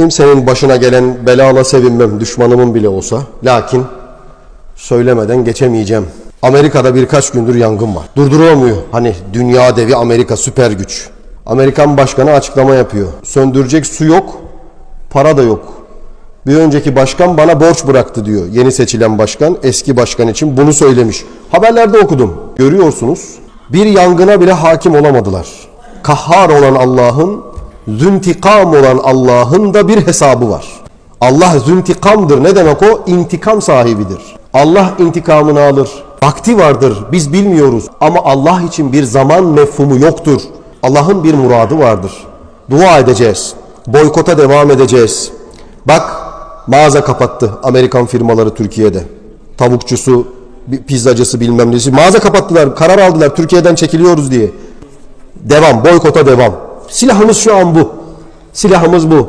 Kimsenin başına gelen belala sevinmem, düşmanımın bile olsa. Lakin söylemeden geçemeyeceğim. Amerika'da birkaç gündür yangın var. Durdurulamıyor. Hani dünya devi Amerika süper güç. Amerikan başkanı açıklama yapıyor. Söndürecek su yok, para da yok. Bir önceki başkan bana borç bıraktı diyor. Yeni seçilen başkan eski başkan için bunu söylemiş. Haberlerde okudum. Görüyorsunuz. Bir yangına bile hakim olamadılar. Kahhar olan Allah'ın, züntikam olan Allah'ın da bir hesabı var. Allah züntikamdır. Ne demek o? İntikam sahibidir. Allah intikamını alır. Vakti vardır. Biz bilmiyoruz. Ama Allah için bir zaman mefhumu yoktur. Allah'ın bir muradı vardır. Dua edeceğiz. Boykota devam edeceğiz. Bak mağaza kapattı Amerikan firmaları Türkiye'de. Tavukçusu, pizzacısı bilmem nesi. Mağaza kapattılar, karar aldılar Türkiye'den çekiliyoruz diye. Devam, boykota devam. Silahımız şu an bu. Silahımız bu.